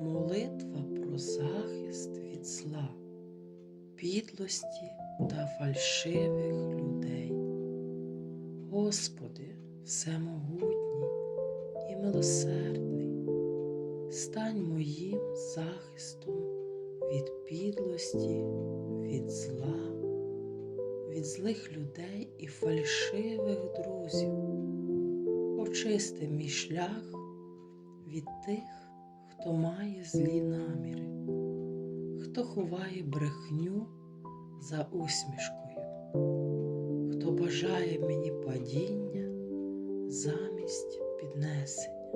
Молитва про захист від зла, підлості та фальшивих людей. Господи, всемогутній і милосердний, стань моїм захистом від підлості, від зла, від злих людей і фальшивих друзів. Очисти мій шлях від тих, хто має злі наміри, хто ховає брехню за усмішкою, хто бажає мені падіння замість піднесення.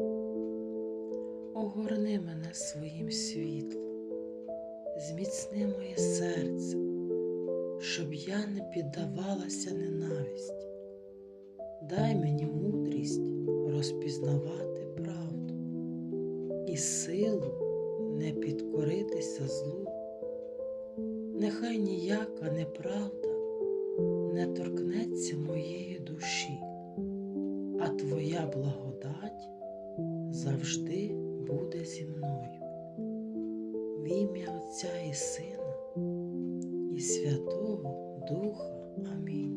Огорни мене своїм світлом, зміцни моє серце, щоб я не піддавалася ненависті. Дай мені мудрість розпізнавати правду і силу не підкоритися злу. Нехай ніяка неправда не торкнеться моєї душі, а Твоя благодать завжди буде зі мною. В ім'я Отця і Сина і Святого Духа. Амінь.